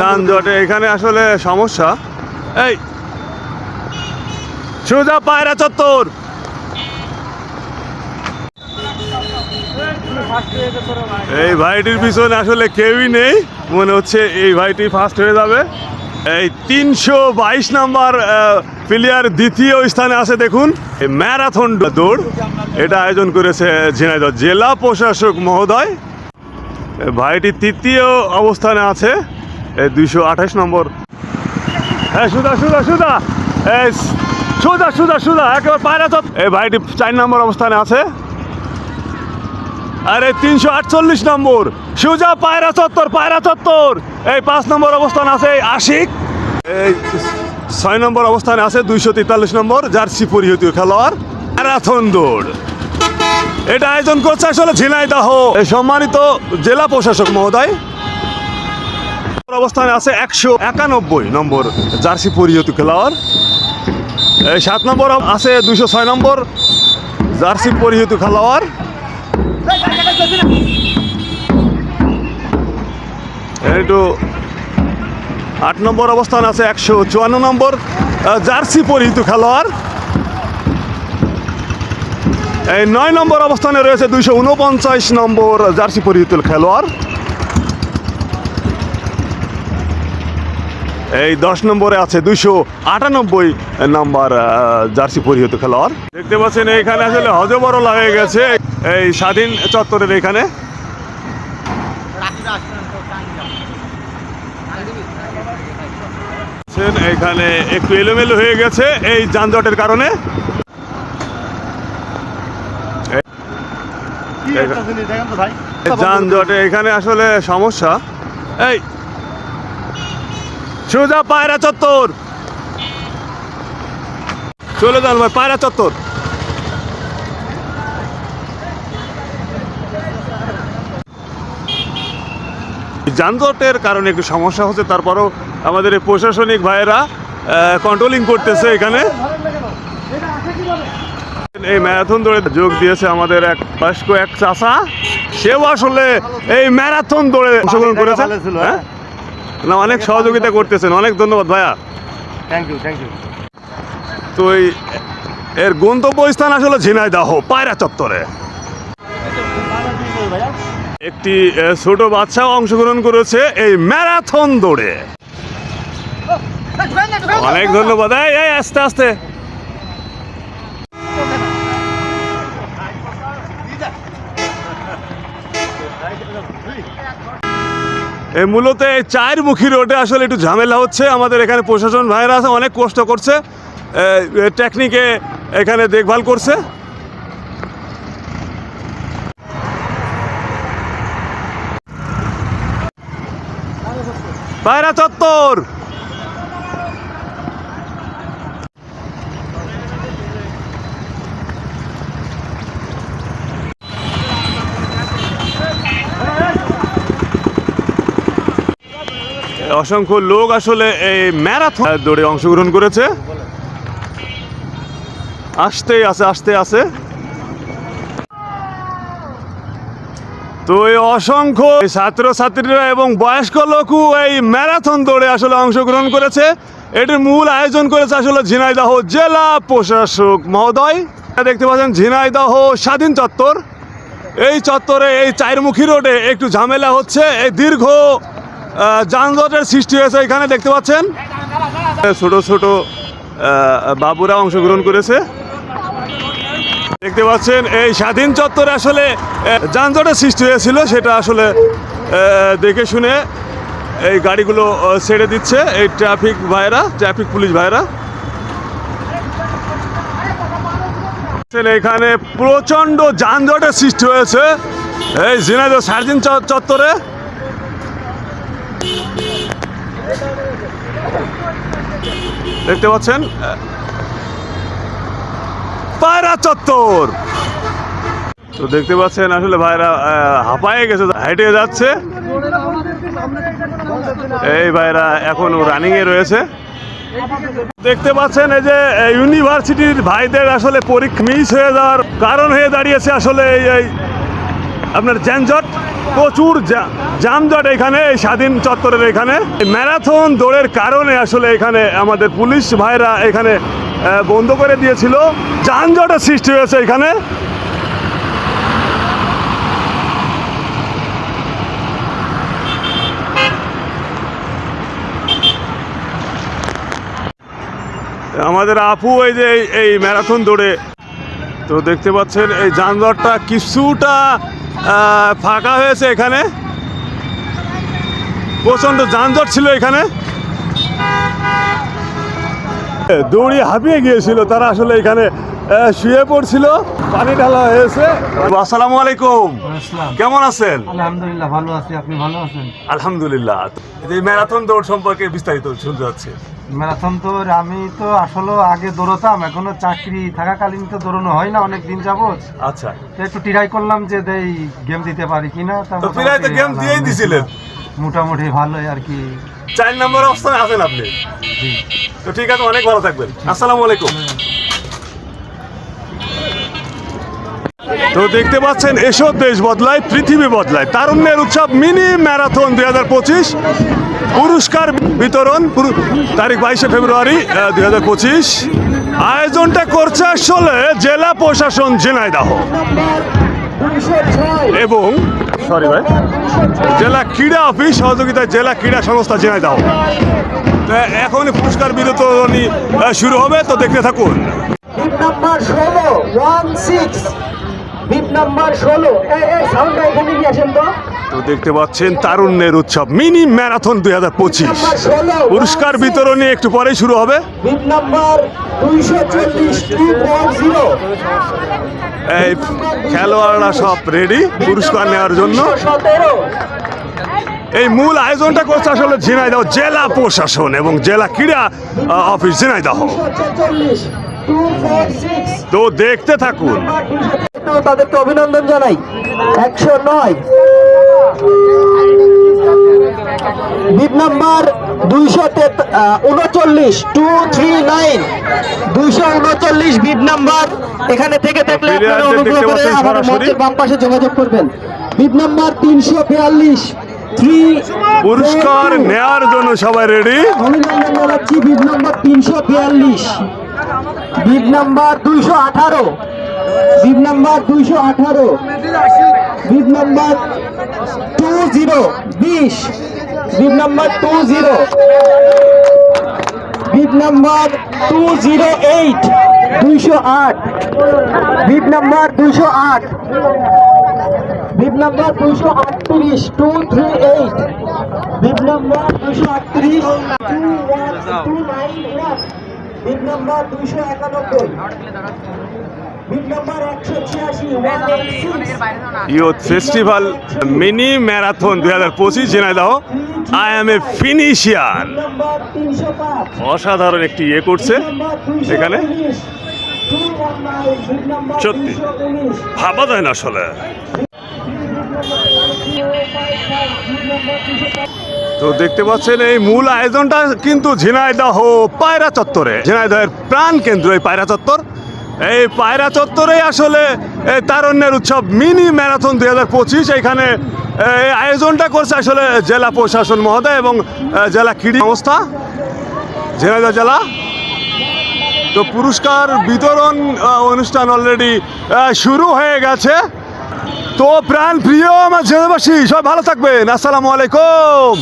যানজটে এখানে আসলে সমস্যা। এই সোজা পায়রা চত্বর। এই ভাইটির পিছনে আসলে কেউই নেই। মনে হচ্ছে এই ভাইটি ফার্স্ট হয়ে যাবে। এই তিনশো বাইশ নাম্বার প্লেয়ার দ্বিতীয় স্থানে আছে দেখুন। এই ম্যারাথন দৌড় এটা আয়োজন করেছে ঝিনাইদহ জেলা প্রশাসক মহোদয়। ভাইটি তৃতীয় অবস্থানে আছে। দুইশো আঠাশ নম্বর। হ্যাঁ সুদা সুদা সুদা সুদা সুদা সুদা একেবারে পায়রা চত এই ভাইটি চার নম্বর অবস্থানে আছে। আরে, তিনশো আটচল্লিশ নম্বর। সুজা, পায়রা চত্বর পায়রা চত্বর। এই পাঁচ নম্বর অবস্থান আছে আশিক। এই ছয় নম্বর অবস্থানে আছে দুইশো তেতাল্লিশ নম্বর জার্সি পরিহিত খেলোয়াড়। ম্যারাথন দৌড়। এটা আয়োজন করছে আসলে ঝিনাইদহ। সম্মানিত জেলা প্রশাসক মহোদয় অবস্থানে আছে একশো একানব্বই নম্বর জার্সি পরিহিত খেলোয়াড়। সাত নম্বর আছে দুইশো ছয় নম্বর জার্সি পরিহিত খেলোয়াড়। একটু আট নম্বর অবস্থান আছে একশো চুয়ান্ন নম্বর জার্সি পরিহিত খেলোয়াড়। এই নয় নম্বর অবস্থানে রয়েছে দুইশো উনপঞ্চাশ নম্বর জার্সি পরিহিত খেলোয়াড়। এই দশ নম্বরে আছে দুইশো আটানব্বই নাম্বার জার্সি পরিহিত খেলোয়াড়। দেখতে পাচ্ছেন এখানে আসলে হজবরলা হয়ে গেছে। এই স্বাধীন চত্বরের এখানে। এখানে একটু এলোমেলো হয়ে গেছে এই যানজটের কারণে কি একটা জিনিস দেখেন তো ভাই যানজটে এখানে আসলে সমস্যা। এই, সোজা পায়রা চত্বর। চলে যান ভাই, পায়রা চত্বর। যানজটের কারণে একটু সমস্যা হচ্ছে, তারপরও আমাদের প্রশাসনিক ভাইয়েরা কন্ট্রোলিং করতেছে এখানে। এই ম্যারাথন দৌড়ে যোগ দিয়েছে আমাদের এক বয়স্ক এক চাষা সেও আসলে এই ম্যারাথন দৌড়ে অংশগ্রহণ করেছে। ছিল, হ্যাঁ? না অনেক সহযোগিতা করতেছেন। অনেক ধন্যবাদ ভাইয়া। থ্যাংক ইউ থ্যাংক ইউ তো এই এর গন্তব্য স্থান আসলে ঝিনাইদহ পায়রা চত্বরে। একটি ছোট বাচ্চাও অংশগ্রহণ করেছে এই ম্যারাথন দৌড়ে। অনেক ধন্যবাদ। এই আস্তে আস্তে। মূলত এই চারমুখী রোডে আসলে একটু ঝামেলা হচ্ছে। আমাদের এখানে প্রশাসন ভাইরা আছে, অনেক কষ্ট করছে। টেকনিকে এখানে দেখভাল করছে। পায়রা চত্বর! অসংখ্য লোক আসলে এই ম্যারাথন দৌড়ে অংশগ্রহণ করেছে। আসতেই আছে আসতে আছে। তো এই অসংখ্য ছাত্রছাত্রীরা এবং বয়স্ক লোকও এই ম্যারাথন দৌড়ে আসলে অংশগ্রহণ করেছে। এটির মূল আয়োজন করেছে আসলে ঝিনাইদহ জেলা প্রশাসক মহোদয়। দেখতে পাচ্ছেন ঝিনাইদহ স্বাধীন চত্বর। এই চত্বরে এই চারমুখী রোডে একটু ঝামেলা হচ্ছে। এই দীর্ঘ যানজটের সৃষ্টি হয়েছে এখানে, দেখতে পাচ্ছেন? ছোট ছোট বাবুরা অংশগ্রহণ করেছে। দেখতে পাচ্ছেন, এই স্বাধীন চত্বরে আসলে যানজটের সৃষ্টি হয়েছিল, সেটা আসলে দেখে শুনে এই গাড়িগুলো ছেড়ে দিচ্ছে এই ট্রাফিক ভাইরা ট্রাফিক পুলিশ ভাইরা এখানে প্রচণ্ড যানজটের সৃষ্টি হয়েছে এই ঝিনাইদহ সার্জিন চত্বরে। দেখতে পাচ্ছেন? পায়রা চত্বর। তো দেখতে পাচ্ছেন আসলে ভাইরা হাঁপায়ে গেছে, হেঁটে যাচ্ছে। এই ভাইরা এখন রানিং এ রয়েছে। দেখতে পাচ্ছেন এই যে ইউনিভার্সিটির ভাইদের আসলে পরীক্ষা মিস হয়ে যাওয়ার কারণ হয়ে দাঁড়িয়েছে আসলে এই এই আপনার যানজট। প্রচুর যানজট এখানে, এই স্বাধীন চত্বরের এখানে। ম্যারাথন দৌড়ের কারণে আসলে এখানে আমাদের পুলিশ ভাইরা এখানে বন্ধ করে দিয়েছিল। যানজটের সৃষ্টি হয়েছে এখানে। আমাদের আপু এই যে এই- ম্যারাথন দৌড়ে, তো দেখতে পাচ্ছেন এই যানজটটা কিছুটা ফাঁকা হয়েছে এখানে। প্রচণ্ড যানজট ছিল এখানে। দৌড়িয়ে হাঁপিয়ে গিয়েছিল তারা আসলে এখানে শুয়ে পড়ছিল। পানি ঢালা হয়েছে। আসসালামু আলাইকুম। কেমন আছেন? আলহামদুলিল্লাহ ভালো আছি। আপনি ভালো আছেন? আলহামদুলিল্লাহ। এই ম্যারাথন দৌড় সম্পর্কে বিস্তারিত শুনতে যাচ্ছে। ম্যারাথন তো আমি তো আসলে আগে দৌড়তাম এখনও চাকরি থাকাকালীন তো দৌড়ানো হয় না অনেক দিন যাবত আচ্ছা। তো একটু ট্রাই করলাম যে দেই গেম দিতে পারি কিনা তা ট্রাই তো গেম দিয়েই দিছিলেন। মোটামুটি ভালোই আর কি। চার নম্বর অবস্থানে আছেন আপনি। তো ঠিক আছে অনেক ভালো থাকবেন। আসসালামু আলাইকুম। তো দেখতে পাচ্ছেন এসব দেশ বদলায় পৃথিবী বদলায়। তারুণ্যের উৎসব মিনি ম্যারাথন দুই হাজার পঁচিশ। পুরস্কার বিতরণ তারিখ বাইশে ফেব্রুয়ারি দুই হাজার পঁচিশ। আয়োজনটা করছে আসলে জেলা প্রশাসন ঝিনাইদহ। এবং সরি ভাই। জেলা ক্রীড়া অফিস সহযোগিতায় জেলা ক্রীড়া সংস্থা ঝিনাইদহ। তো এখনই পুরস্কার বিতরণী শুরু হবে তো দেখতে থাকুন। নাম্বার ষোলো ওয়ান সিক্স বিট নাম্বার ষোলো। এই সাউন্ডটা এখানে নিয়ে আসেন তো। তো দেখতে পাচ্ছেন তারুণ্যের উৎসব মিনি ম্যারাথন দুই হাজার পঁচিশ। পুরস্কার বিতরণী একটু পরেই শুরু হবে। এই খেলোয়াড়রা সব রেডি পুরস্কার নেওয়ার জন্য। এই মূল আয়োজনটা করছে আসলে ঝিনাইদহ জেলা প্রশাসন এবং জেলা ক্রীড়া অফিস ঝিনাইদহ। তো দেখতে থাকুন। তাদেরকে অভিনন্দন জানাই। একশো নয়। বিট নাম্বার দুইশো উনচল্লিশ। টু থ্রি নাইন দুইশো উনচল্লিশ বিট নাম্বার। এখানে থেকে থাকলে আপনারা অনুগ্রহ করে আমার মঞ্চের বাম পাশে যোগাযোগ করবেন। বিট নাম্বার তিনশো বিয়াল্লিশ। পুরস্কার নেওয়ার জন্য সবাই রেডি অভিনন্দন জানাচ্ছি বিট নাম্বার তিনশো বিয়াল্লিশ। বিট নাম্বার দুইশো আঠারো। বিট নাম্বার দুইশো আঠারো। Bit number two zero. বিশ। Bit number two zero. Bit number two zero eight. দুইশো আট। বিট নাম্বার দুইশো আট। বিট নাম্বার দুইশো আটত্রিশ। Two three eight. Bit number দুইশো আটত্রিশ। Two one, two nine, one. Bit number দুইশো একানব্বই। ফেস্টিভ্যাল মিনি ম্যারাথন দুই হাজার পঁচিশ দাও। আই এম এ পাঁচ। অসাধারণ একটি ইয়ে করছে এখানে। সত্যি। ভাবা যায় না আসলে। তো দেখতে পাচ্ছেন, এই মূল আয়োজনটা কিন্তু ঝিনাইদহ পায়রা চত্বরে। ঝিনাইদহের প্রাণ কেন্দ্র এই পায়রা চত্বর। এই পায়রা চত্বরেই আসলে তারণ্যের উৎসব মিনি ম্যারাথন দুই হাজার পঁচিশ। এখানে এই আয়োজনটা করছে আসলে জেলা প্রশাসন মহোদয় এবং জেলা ক্রীড়া সংস্থা, ঝিনাইদহ জেলা। তো পুরস্কার বিতরণ অনুষ্ঠান অলরেডি শুরু হয়ে গেছে। তো প্রাণ প্রিয় আমার জেলাবাসী সবাই ভালো থাকবেন। আসসালামু আলাইকুম।